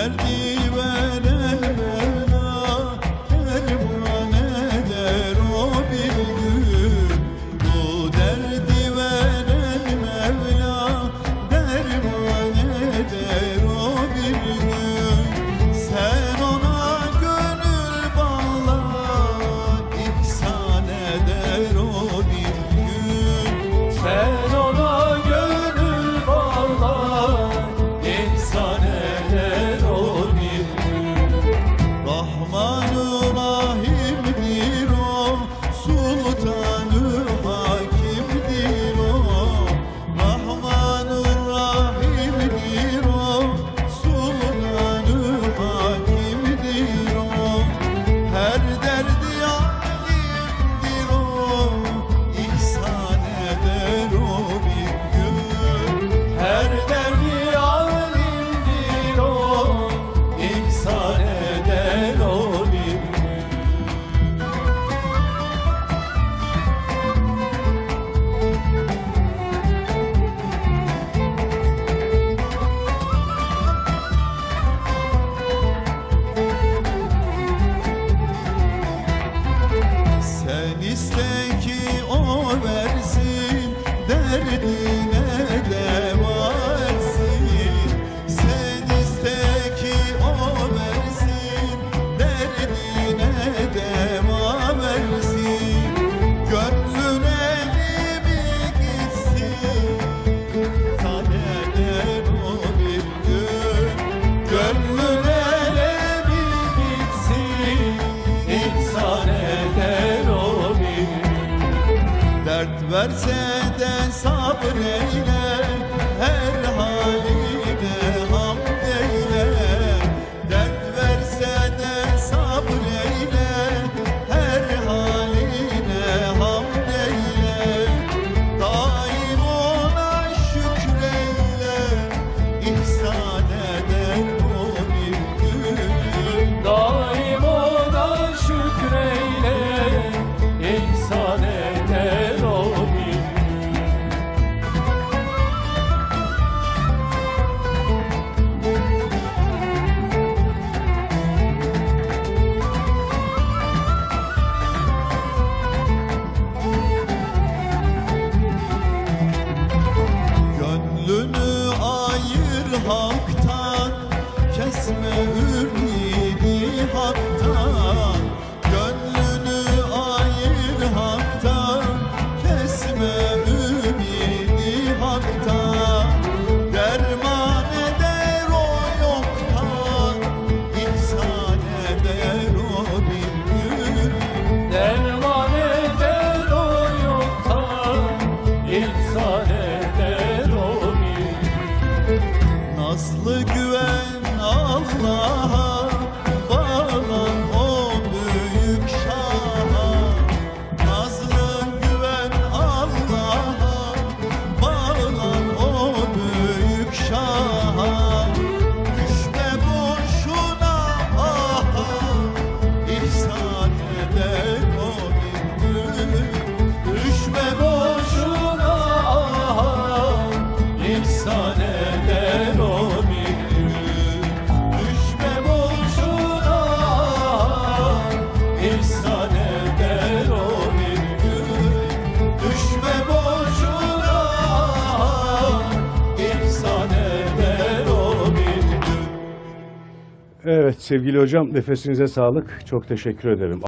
derdi derdim verse de sabreyle. haktan kesme güven Allah'a Evet sevgili hocam nefesinize sağlık. Çok teşekkür ederim.